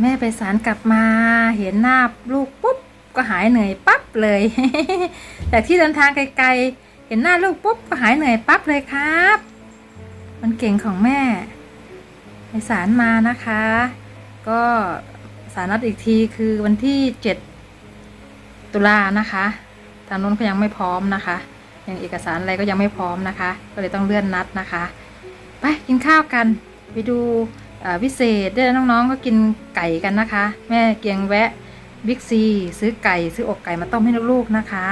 แม่ไปสารกลับมาเห็นหน้าลูกปุ๊บก็หายเหนื่อยปั๊บเลยจากที่เดินทางไกลๆ เห็นหน้าลูกปุ๊บก็หายเหนื่อยปั๊บเลยครับ มันเก่งของแม่ ไปสารมานะคะ ก็สารนัดอีกทีคือวันที่7ตุลานะคะ ทางนู้นก็ยังไม่พร้อมนะคะยังเอกสารอะไรก็ยังไม่พร้อมนะคะ ก็เลยต้องเลื่อนนัดนะคะ ไปกินข้าวกันไปดู วิเศษได้น้องๆก็กินไก่กันนะคะ แม่เกียงแวะบิ๊กซีซื้อไก่ซื้ออกไก่มาต้มให้ลูกๆนะคะ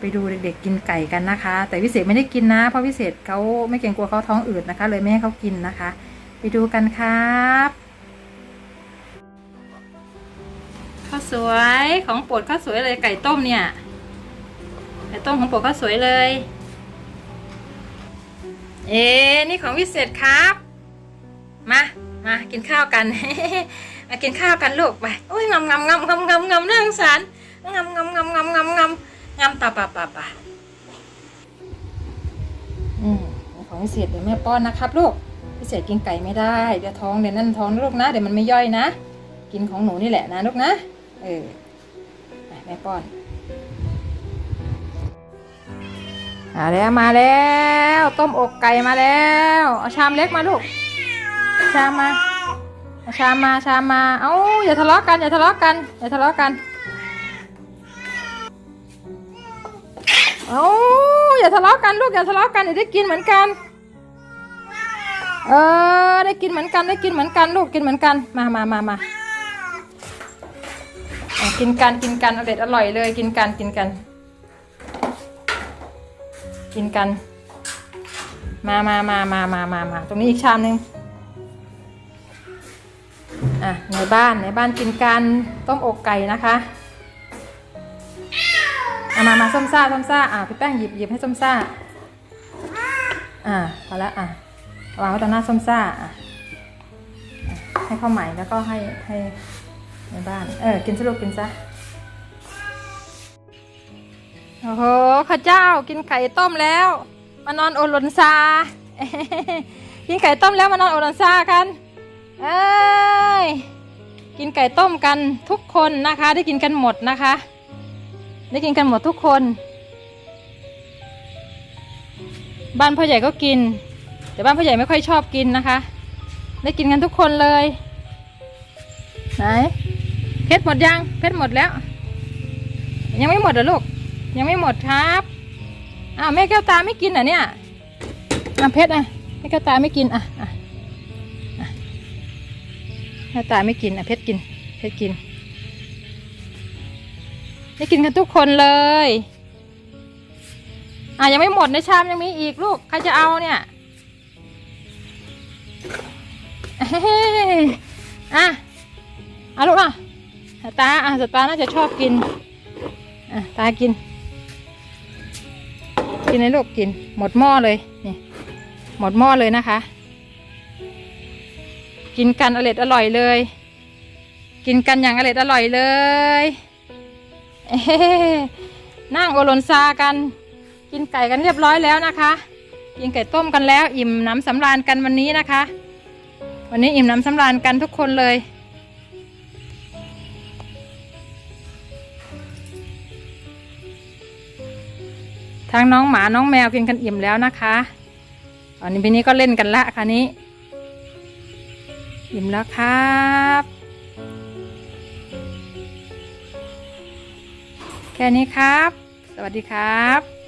ไปดูเด็กๆกินไก่กันนะคะ แต่วิเศษไม่ได้กินนะ เพราะวิเศษเขาไม่เกรงกลัวเขาท้องอืดนะคะ เลยไม่ให้เขากินนะคะ ไปดูกันครับข้าวสวยของโปรดข้าวสวยเลยไก่ต้มเนี่ยไก่ต้มของโปรดข้าวสวยเลย เอ๊นี่ของวิเศษครับ มา มากินข้าวกันมากินข้าวกันลูกไปโอ้ยงำงำงำงำงำงำเรื่องสารงำงำงำงำงำงำงำตาปะปะปะอืมของวิเศษเดี๋ยวแม่ป้อนนะครับลูกวิเศษกินไก่ไม่ได้เดี๋ยวท้องเดี๋ยวนั่นท้องลูกนะเดี๋ยวมันไม่ย่อยนะ กินของหนูนี่แหละนะลูกนะเออแม่ป้อนมาแล้วมาแล้ว ต้มอกไก่มาแล้ว เอาชามเล็กมาลูก ชามาอาชามาชามา เอ้าอย่าทะเลาะกันอย่าทะเลาะกันอย่าทะเลาะกัน เอ้าอย่าทะเลาะกันลูกอย่าทะเลาะกันเดี๋ยวได้กินเหมือนกัน เออได้กินเหมือนกันได้กินเหมือนกันลูกกินเหมือนกันมามามามากินกันกินกันอร่อยอร่อยเลยกินกันกินกัน กินกัน มามามามามามามาตรงนี้อีกชามหนึ่ง อะในบ้านในบ้านกินกันต้มอกไก่นะคะอะมามาส้มซ่าส้มซ่าอะพี่แป้งหยิบหยิบให้ส้มซ่าอะพอละอะวางไว้ตรงหน้าส้มซ่าอะให้ข้าวใหม่แล้วก็ให้ให้ในบ้านเออกินสรุปกินซะโอ้โหข้าเจ้ากินไก่ต้มแล้ว มานอนโอหลนซา กินไก่ต้มแล้วมานอนโอหลนซากัน เอ้ยกินไก่ต้มกันทุกคนนะคะ ได้กินกันหมดนะคะ ได้กินกันหมดทุกคน บ้านพ่อใหญ่ก็กิน แต่บ้านพ่อใหญ่ไม่ค่อยชอบกินนะคะ ได้กินกันทุกคนเลยไหนเพชรหมดยังเพชรหมดแล้ว ยังไม่หมดเหรอลูกยังไม่หมดครับอ้าวแม่แก้วตาไม่กินเหรอเนี่ยอะเพชรอะแม่แก้วตาไม่กินอะอะอะ แก้วตาไม่กินอะเพชรกิน เพชรกินได้กินกันทุกคนเลยอะยังไม่หมดในชามยังมีอีกลูก ใครจะเอาเนี่ยเฮ้ยอะเอาลูกอะตาอะสตาน่าจะชอบกินอะตากิน กินเลยลูกกิน หมดหม้อเลยนี่หมดหม้อเลยนะคะ กินกันอร่อยอร่อยเลย กินกันอย่างอร่อยอร่อยเลยเนั่งโอลนซากัน กินไก่กันเรียบร้อยแล้วนะคะ กินไก่ต้มกันแล้ว อิ่มน้ำสำราญกันวันนี้นะคะ วันนี้อิ่มน้ำสำราญกันทุกคนเลยทางน้องหมาน้องแมวกินกันอิ่มแล้วนะคะตอนนี้ปีนี้ก็เล่นกันละค่ะนี้ อิ่มแล้วครับแค่นี้ครับ สวัสดีครับ